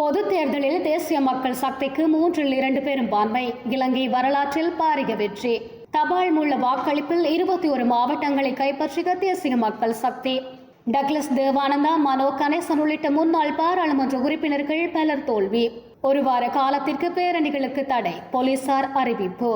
பொது தேர்தலில் தேசிய மக்கள் சக்திக்கு மூன்றில் இரண்டு பெரும்பான்மை இலங்கை வரலாற்றில் பாரிய வெற்றி. தபால் மூல வாக்களிப்பில் இருபத்தி ஒரு மாவட்டங்களை கைப்பற்றிய தேசிய மக்கள் சக்தி. டக்ளஸ் தேவானந்தா மனோ கணேசன் உள்ளிட்ட முன்னாள் பாராளுமன்ற உறுப்பினர்கள் பலர் தோல்வி. ஒரு வார காலத்திற்கு பேரணிகளுக்கு தடை போலீசார் அறிவிப்பு.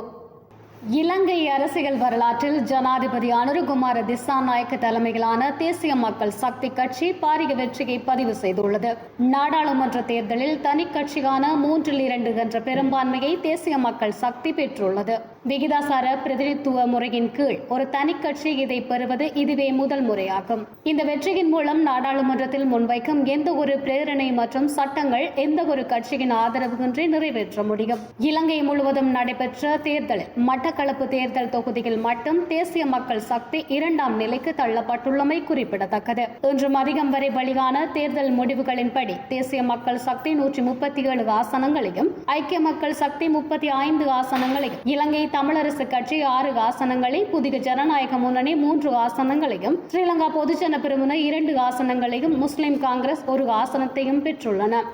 இலங்கை அரசியல் வரலாற்றில் ஜனாதிபதி அனுருகுமார திசாநாயக்க தலைமையிலான தேசிய மக்கள் சக்தி கட்சி பாரிய வெற்றியை பதிவு செய்துள்ளது. நாடாளுமன்ற தேர்தலில் தனி கட்சியான மூன்றில் இரண்டு என்ற பெரும்பான்மையை தேசிய மக்கள் சக்தி பெற்றுள்ளது. விகிதாசார பிரதிநிதித்துவ முறையின் கீழ் ஒரு தனி கட்சி இதை பெறுவது இதுவே முதல் முறையாகும். இந்த வெற்றியின் மூலம் நாடாளுமன்றத்தில் முன்வைக்கும் எந்த ஒரு பிரேரணை மற்றும் சட்டங்கள் எந்த ஒரு கட்சியின் ஆதரவுகின்றி நிறைவேற்ற முடியும். இலங்கை முழுவதும் நடைபெற்ற தேர்தலில் மட்டக்களப்பு தேர்தல் தொகுதியில் மட்டும் தேசிய மக்கள் சக்தி இரண்டாம் நிலைக்கு தள்ளப்பட்டுள்ளமை குறிப்பிடத்தக்கது. இன்றும் அதிகம் வரை வெளியான தேர்தல் முடிவுகளின்படி தேசிய மக்கள் சக்தி நூற்றி முப்பத்தி ஏழு ஆசனங்களையும் ஐக்கிய மக்கள் சக்தி முப்பத்தி ஐந்து ஆசனங்களையும் இலங்கை தமிழரசு கட்சி ஆறு ஆசனங்களை புதிய ஜனநாயக முன்னணி மூன்று ஆசனங்களையும் ஸ்ரீலங்கா பொதுஜன பெருமுனை இரண்டு ஆசனங்களையும் முஸ்லிம் காங்கிரஸ் ஒரு ஆசனத்தையும் பெற்றுள்ளன.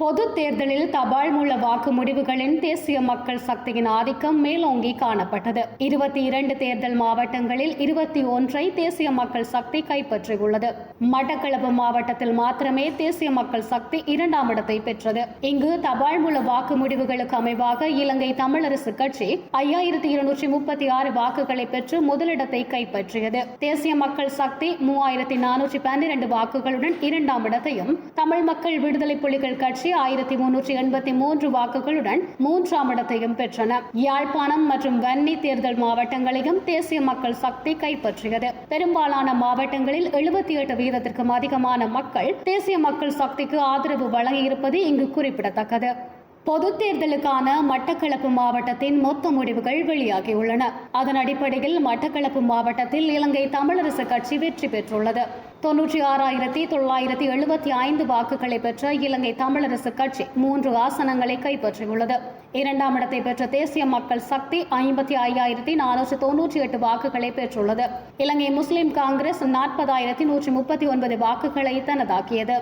பொது தேர்தலில் தபால் மூல வாக்கு முடிவுகளின் தேசிய மக்கள் சக்தியின் ஆதிக்கம் மேலோங்கி காணப்பட்டது. இருபத்தி இரண்டு தேர்தல் மாவட்டங்களில் இருபத்தி ஒன்றை தேசிய மக்கள் சக்தி கைப்பற்றியுள்ளது. மட்டக்களப்பு மாவட்டத்தில் மாத்திரமே தேசிய மக்கள் சக்தி இரண்டாம் இடத்தை பெற்றது. இங்கு தபால் மூல வாக்கு முடிவுகளுக்கு அமைவாக இலங்கை தமிழரசு கட்சி ஐயாயிரத்தி இருநூற்றி முப்பத்தி ஆறு வாக்குகளை பெற்று முதலிடத்தை கைப்பற்றியது. தேசிய மக்கள் சக்தி மூவாயிரத்தி நானூற்றி பன்னிரண்டு வாக்குகளுடன் இரண்டாம் இடத்தையும் தமிழ் மக்கள் விடுதலை புலிகள் கட்சி ஆயிரத்தி முன்னூற்றி எண்பத்தி மூன்று வாக்குகளுடன் மூன்றாம் இடத்தையும் பெற்றன. யாழ்ப்பாணம் மற்றும் வன்னி தேர்தல் மாவட்டங்களையும் தேசிய மக்கள் சக்தி கைப்பற்றியது. பெரும்பாலான மாவட்டங்களில் எழுபத்தி எட்டு வீதத்திற்கும் அதிகமான மக்கள் தேசிய மக்கள் சக்திக்கு ஆதரவு வழங்கியிருப்பது இங்கு குறிப்பிடத்தக்கது. பொது தேர்தலுக்கான மட்டக்களப்பு மாவட்டத்தின் மொத்த முடிவுகள் வெளியாகியுள்ளன. அதன் அடிப்படையில் மட்டக்களப்பு மாவட்டத்தில் இலங்கை தமிழரசு கட்சி வெற்றி பெற்றுள்ளது. தொன்னூற்றி ஆறாயிரத்தி தொள்ளாயிரத்தி எழுபத்தி ஐந்து வாக்குகளை பெற்ற இலங்கை தமிழரசு கட்சி மூன்று ஆசனங்களை கைப்பற்றியுள்ளது. இரண்டாம் இடத்தை பெற்ற தேசிய மக்கள் சக்தி ஐம்பத்தி ஐயாயிரத்தி நானூற்றி தொன்னூற்றி எட்டு வாக்குகளை பெற்றுள்ளது. இலங்கை முஸ்லிம் காங்கிரஸ் நாற்பதாயிரத்தி நூற்றி முப்பத்தி ஒன்பது வாக்குகளை தனதாக்கியது.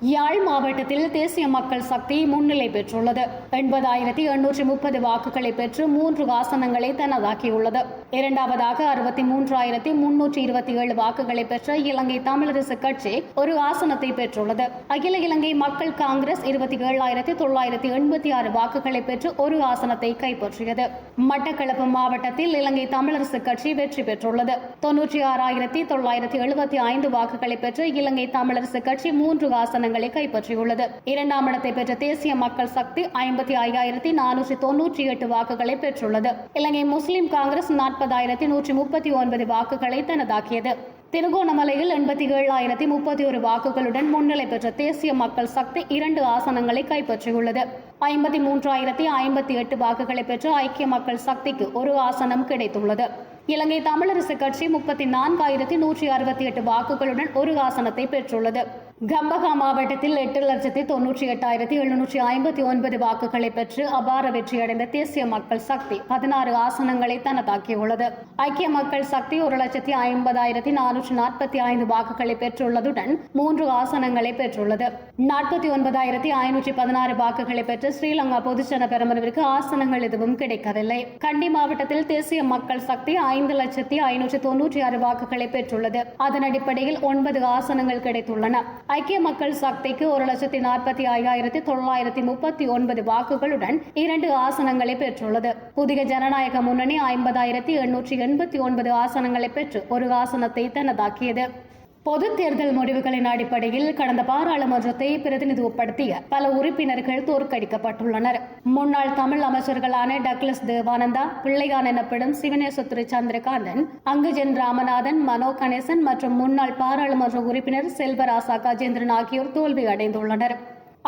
யாழ் மாவட்டத்தில் தேசிய மக்கள் சக்தி முன்னிலை பெற்றுள்ளது. எண்பதாயிரத்தி எண்ணூற்றி முப்பது வாக்குகளை பெற்று மூன்று ஆசனங்களை தனதாக்கியுள்ளது. இரண்டாவதாக அறுபத்தி மூன்றாயிரத்தி முன்னூற்றி இருபத்தி ஏழு வாக்குகளை பெற்ற இலங்கை தமிழரசு கட்சி ஒரு ஆசனத்தை பெற்றுள்ளது. அகில இலங்கை மக்கள் காங்கிரஸ் இருபத்தி ஏழாயிரத்தி தொள்ளாயிரத்தி எண்பத்தி ஆறு வாக்குகளை பெற்று ஒரு ஆசனத்தை கைப்பற்றியது. மட்டக்களப்பு மாவட்டத்தில் இலங்கை தமிழரசு கட்சி வெற்றி பெற்றுள்ளது. தொன்னூற்றி ஆறாயிரத்தி தொள்ளாயிரத்தி எழுபத்தி ஐந்து வாக்குகளை பெற்று இலங்கை தமிழரசு கட்சி மூன்று ஆசனங்களை கைப்பற்றியுள்ளது. இரண்டாம் இடத்தை பெற்ற தேசிய மக்கள் சக்தி ஐம்பத்தி ஐயாயிரத்தி நானூற்றி தொன்னூற்றி எட்டு வாக்குகளை பெற்றுள்ளது. இலங்கை முஸ்லிம் காங்கிரஸ் நாற்பதாயிரத்தி நூற்றி முப்பத்தி ஒன்பது வாக்குகளை தனதாக்கியது. திருகோணமலையில் எண்பத்தி ஏழாயிரத்தி முப்பத்தி ஒரு வாக்குகளுடன் முன்னிலை பெற்ற தேசிய மக்கள் சக்தி இரண்டு ஆசனங்களை கைப்பற்றியுள்ளது. ஐம்பத்தி மூன்றாயிரத்தி ஐம்பத்தி எட்டு வாக்குகளை பெற்ற ஐக்கிய மக்கள் சக்திக்கு ஒரு ஆசனம் கிடைத்துள்ளது. இலங்கை தமிழரசு கட்சி முப்பத்தி நான்காயிரத்தி நூற்றி அறுபத்தி எட்டு வாக்குகளுடன் ஒரு ஆசனத்தை பெற்றுள்ளது. கம்பகா மாவட்டத்தில் எட்டு லட்சத்தி தொன்னூற்றி எட்டாயிரத்தி எழுநூற்றி ஐம்பத்தி ஒன்பது வாக்குகளை பெற்று அபார வெற்றியடைந்த தேசிய மக்கள் சக்தி பதினாறு ஆசனங்களை தனதாக்கியுள்ளது. ஐக்கிய மக்கள் சக்தி ஒரு லட்சத்தி ஐம்பதாயிரத்தி நானூற்றி நாற்பத்தி ஐந்து வாக்குகளை பெற்றுள்ளதுடன் மூன்று ஆசனங்களை பெற்றுள்ளது. நாற்பத்தி ஒன்பதாயிரத்தி ஐநூற்றி பதினாறு வாக்குகளை பெற்று ஸ்ரீலங்கா பொதுஜன பெருமனவிற்கு ஆசனங்கள் எதுவும் கிடைக்கவில்லை. கண்டி மாவட்டத்தில் தேசிய மக்கள் சக்தி ஐந்து லட்சத்தி ஐநூற்றி தொன்னூற்றி ஆறு வாக்குகளை பெற்றுள்ளது. அதன் அடிப்படையில் ஒன்பது ஆசனங்கள் கிடைத்துள்ளன. ஐக்கிய மக்கள் சக்திக்கு ஒரு லட்சத்தி நாற்பத்தி ஐயாயிரத்தி தொள்ளாயிரத்தி முப்பத்தி ஒன்பது வாக்குகளுடன் இரண்டு ஆசனங்களை பெற்றுள்ளது. புதிய ஜனநாயக முன்னணி ஐம்பதாயிரத்தி எண்ணூற்றி எண்பத்தி ஒன்பது ஆசனங்களை பெற்று ஒரு ஆசனத்தை தனதாக்கியது. பொது தேர்தல் முடிவுகளின் அடிப்படையில் கடந்த பாராளுமன்றத்தை பிரதிநிதித்துவப்படுத்திய பல உறுப்பினர்கள் தோற்கடிக்கப்பட்டுள்ளனர். முன்னாள் தமிழ் அமைச்சர்களான டக்ளஸ் தேவானந்தா பிள்ளையான் எனப்படும் சிவனேசத்துறை சந்திரகாந்தன் அங்குஜன் ராமநாதன் மனோ கணேசன் மற்றும் முன்னாள் பாராளுமன்ற உறுப்பினர் செல்வராசா கஜேந்திரன் ஆகியோர் தோல்வி அடைந்துள்ளனர்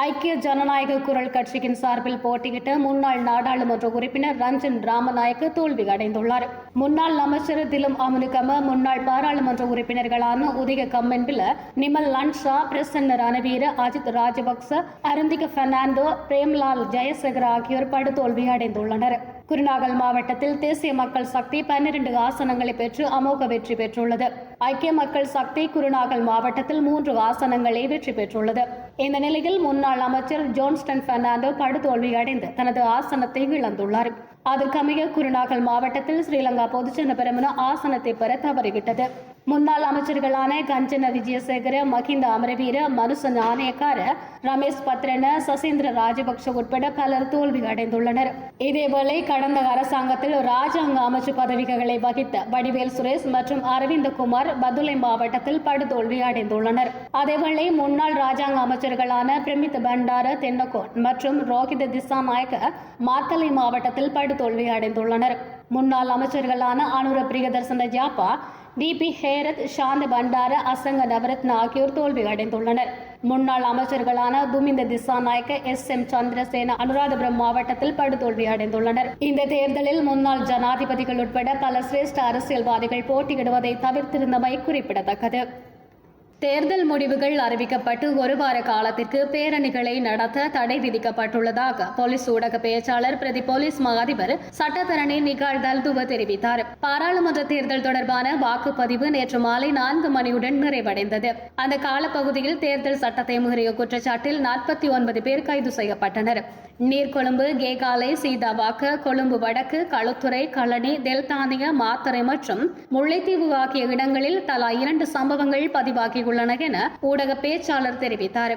ஐக்கிய ஜனநாயக குரல் கட்சியின் சார்பில் போட்டியிட்ட முன்னாள் நாடாளுமன்ற உறுப்பினர் ரஞ்சன் ராமநாயக்க தோல்வி அடைந்துள்ளார் முன்னாள் அமைச்சர் திலும் அமனுக்கம முன்னாள் பாராளுமன்ற உறுப்பினர்களான உதய கம்மன்பில நிமல் லன்ஷா பிரசன்ன ரணவீர அஜித் ராஜபக்ச அருந்திக பெர்னாண்டோ பிரேம்லால் ஜெயசேகர் ஆகியோர் படுதோல்வி அடைந்துள்ளனர் குருநாகல் மாவட்டத்தில் தேசிய மக்கள் சக்தி பன்னிரண்டு ஆசனங்களை பெற்று அமோக வெற்றி பெற்றுள்ளது. ஐக்கிய மக்கள் சக்தி குருநாகல் மாவட்டத்தில் மூன்று ஆசனங்களை வெற்றி பெற்றுள்ளது. இந்த நிலையில் முன்னாள் அமைச்சர் ஜோன்ஸ்டன் பெர்னாண்டோ படுதோல்வி அடைந்து தனது ஆசனத்தை இழந்துள்ளார். அதற்கமைய குருநாகல் மாவட்டத்தில் ஸ்ரீலங்கா பொதுஜன பெருமன ஆசனத்தை பெற தவறிவிட்டது. முன்னாள் அமைச்சர்களான கஞ்சன விஜயசேகர மகிந்த அமரவீர மனுச நாணயக்கார ரமேஷ் பத்ரன சசீந்திர ராஜபக்ஷ உட்பட பலர் தோல்வி அடைந்துள்ளனர். இதேவேளை கடந்த அரசாங்கத்தில் ராஜாங்க அமைச்சு பதவிகளை வகித்த வடிவேல் சுரேஷ் மற்றும் அரவிந்த குமார் பதுளை மாவட்டத்தில் படுதோல்வி அடைந்துள்ளனர். அதேவேளை முன்னாள் ராஜாங்க அமைச்சர்களான பிரமித் பண்டார தென்னகோன் மற்றும் ரோஹித திசாநாயக்க மாத்தலை மாவட்டத்தில் படுதோல்வி அடைந்துள்ளனர். முன்னாள் அமைச்சர்களான அனுர பிரியதர்சன ஜாப்பா டிபி ஹேரத் சாந்த் பண்டார அசங்க நவரத்ன ஆகியோர் தோல்வி அடைந்துள்ளனர். முன்னாள் அமைச்சர்களான துமிந்த திசாநாயக்க எஸ் எம் சந்திரசேன அனுராதபுரம் மாவட்டத்தில் படுதோல்வி அடைந்துள்ளனர். இந்த தேர்தலில் முன்னாள் ஜனாதிபதிகள் உட்பட பல சிரேஷ்ட அரசியல்வாதிகள் போட்டியிடுவதை தவிர்த்திருந்தமை குறிப்பிடத்தக்கது. தேர்தல் முடிவுகள் அறிவிக்கப்பட்டு ஒரு வார காலத்திற்கு பேரணிகளை நடத்த தடை விதிக்கப்பட்டுள்ளதாக போலீஸ் ஊடக பேச்சாளர் பிரதி போலீஸ் மா அதிபர் சட்டத்தரணி நிகால் தல்துவ தெரிவித்தார். பாராளுமன்ற தேர்தல் தொடர்பான வாக்குப்பதிவு நேற்று மாலை நான்கு மணியுடன் நிறைவடைந்தது. அந்த காலப்பகுதியில் தேர்தல் சட்டத்தை மீறிய குற்றச்சாட்டில் நாற்பத்தி ஒன்பது பேர் கைது செய்யப்பட்டனர். நீர்கொழும்பு கேகாலை சீதாவாக்க கொழும்பு வடக்கு களுத்துறை களனி தெல்தானிய மாத்தறை மற்றும் முல்லைத்தீவு ஆகிய இடங்களில் தலா இரண்டு சம்பவங்கள் பதிவாகி பதிவாகியுள்ளன என ஊடக பேச்சாளர் தெரிவித்தார்.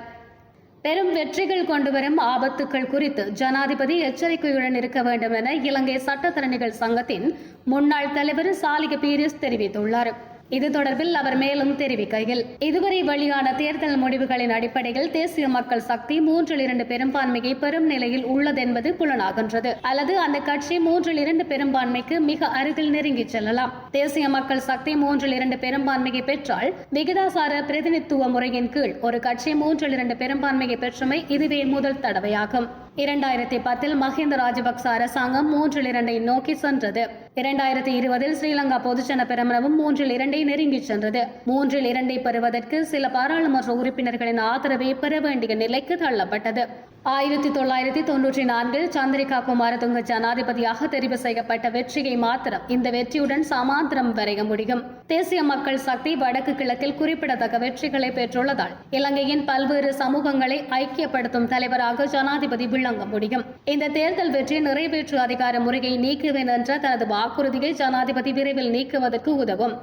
பெரும் வெற்றிகள் கொண்டுவரும் ஆபத்துக்கள் குறித்து ஜனாதிபதி எச்சரிக்கையுடன் இருக்க வேண்டும் என இலங்கை சட்டத்தரணிகள் சங்கத்தின் முன்னாள் தலைவர் சாலிக பீரிஸ் தெரிவித்துள்ளார். இது தொடர்பில் அவர் மேலும் தெரிவிக்கையில் இதுவரை வெளியான தேர்தல் முடிவுகளின் அடிப்படையில் தேசிய மக்கள் சக்தி மூன்றில் இரண்டு பெரும்பான்மையை பெறும் நிலையில் உள்ளதென்பது புலனாகின்றது. அல்லது அந்த கட்சி மூன்றில் இரண்டு பெரும்பான்மைக்கு மிக அருகில் நெருங்கிச் செல்லலாம். தேசிய மக்கள் சக்தி மூன்றில் இரண்டு பெரும்பான்மையை பெற்றால் விகிதாசார பிரதிநிதித்துவ முறையின் கீழ் ஒரு கட்சி மூன்றில் இரண்டு பெரும்பான்மையை பெற்றமை இதுவே முதல் தடவையாகும். இரண்டாயிரத்தி பத்தில் மஹிந்த ராஜபக்ச அரசாங்கம் மூன்றில் இரண்டை நோக்கி சென்றது. இரண்டாயிரத்தி இருபதில் ஸ்ரீலங்கா பொதுஜன பெரமுனவும் மூன்றில் இரண்டை நெருங்கி சென்றது. மூன்றில் இரண்டை பெறுவதற்கு சில பாராளுமன்ற உறுப்பினர்களின் ஆதரவை பெற வேண்டிய நிலைக்கு தள்ளப்பட்டது. ஆயிரத்தி தொள்ளாயிரத்தி தொன்னூற்றி நான்கில் சந்திரிகா குமாரதுங்க ஜனாதிபதியாக தெரிவு செய்யப்பட்ட வெற்றியை மாத்திரம் இந்த வெற்றியுடன் சமாந்திரம் வரைய முடியும். தேசிய மக்கள் சக்தி வடக்கு கிழக்கில் குறிப்பிடத்தக்க வெற்றிகளை பெற்றுள்ளதால் இலங்கையின் பல்வேறு சமூகங்களை ஐக்கியப்படுத்தும் தலைவராக ஜனாதிபதி விளங்க முடியும். இந்த தேர்தல் வெற்றி நிறைவேற்று அதிகார முறையை நீக்குவேன் என்ற தனது வாக்குறுதியை ஜனாதிபதி விரைவில் நீக்குவதற்கு உதவும்.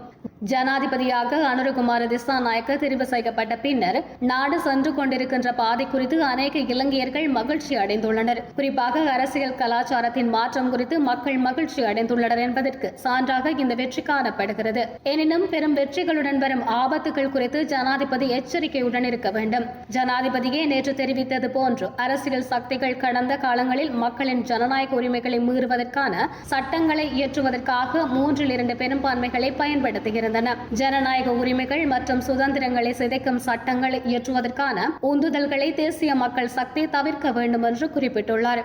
ஜனாதிபதியாக அனுரகுமார திசாநாயக்க தெரிவு செய்யப்பட்ட பின்னர் நாடு சென்று கொண்டிருக்கின்ற பாதை குறித்து அநேக இலங்கையர்கள் மகிழ்ச்சி அடைந்துள்ளனர். குறிப்பாக அரசியல் கலாச்சாரத்தின் மாற்றம் குறித்து மக்கள் மகிழ்ச்சி அடைந்துள்ளனர் என்பதற்கு சான்றாக இந்த வெற்றி காணப்படுகிறது. எனினும் பெரும் வெற்றிகளுடன் வரும் ஆபத்துகள் குறித்து ஜனாதிபதி எச்சரிக்கையுடன் இருக்க வேண்டும். ஜனாதிபதியே நேற்று தெரிவித்தது போன்று அரசியல் சக்திகள் கடந்த காலங்களில் மக்களின் ஜனநாயக உரிமைகளை மீறுவதற்கான சட்டங்களை இயற்றுவதற்காக மூன்றில் இரண்டு பெரும்பான்மைகளை பயன்படுத்துகிறது. இருந்தன ஜனநாயக உரிமைகள் மற்றும் சுதந்திரங்களை சிதைக்கும் சட்டங்களை இயற்றுவதற்கான உந்துதல்களை தேசிய மக்கள் சக்தி தவிர்க்க வேண்டும் என்று குறிப்பிட்டுள்ளார்.